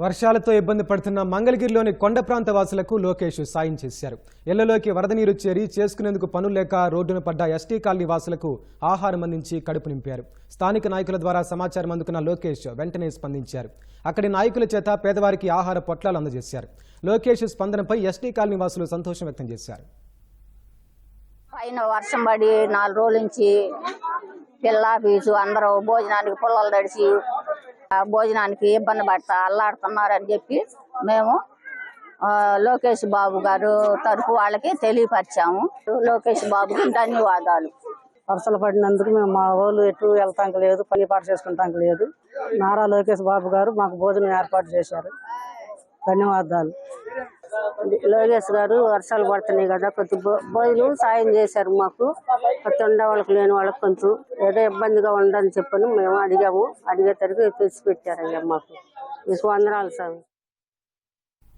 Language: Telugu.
వర్షాలతో ఇబ్బంది పడుతున్న మంగళగిరిలోని కొండ ప్రాంత వాసులకు లోకేష్ సాయం చేశారు. ఇళ్ళలోకి వరద నీరు చేరి చేసుకునేందుకు పనులు లేక రోడ్డున పడ్డ ఎస్టీ కాలనీ వాసులకు ఆహారం అందించి కడుపు నింపారు. స్థానిక నాయకుల ద్వారా సమాచారం అందుకున్న లోకేష్ వెంటనే స్పందించారు. అక్కడి నాయకుల చేత పేదవారికి ఆహార పొట్లాలు అందజేశారు. లోకేష్ స్పందనపై ఎస్టీ కాలనీ వాసులు సంతోషం వ్యక్తం చేశారు. పైన వర్షం పడి నాలుగు రోజుల నుంచి పిల్ల పీచు అందరూ భోజనానికి పుల్లలు తడిచి భోజనానికి ఇబ్బంది పడతా అల్లాడుతున్నారని చెప్పి మేము లోకేష్ బాబు గారు తరఫు వాళ్ళకి తెలియపరిచాము. లోకేష్ బాబుకి ధన్యవాదాలు. వర్షాలు పడినందుకు మేము మా వాళ్ళు ఎటు వెళ్తాం లేదు పని పాట చేసుకుంటాం లేదు. నారా లోకేష్ బాబు గారు మాకు భోజనం ఏర్పాటు చేశారు. ధన్యవాదాలు. లోకేష్ గారు వర్షాలు పడుతున్నాయి కదా కొద్ది బోయిలు సాయం చేశారు మాకు. కొత్త ఉండవాళ్ళకి లేని వాళ్ళకి కొంచెం ఏదో ఇబ్బందిగా ఉండని చెప్పని మేము అడిగాము. అడిగేసరికి తెచ్చిపెట్టారయ్యా మాకు. మీకు వందనాలు సార్.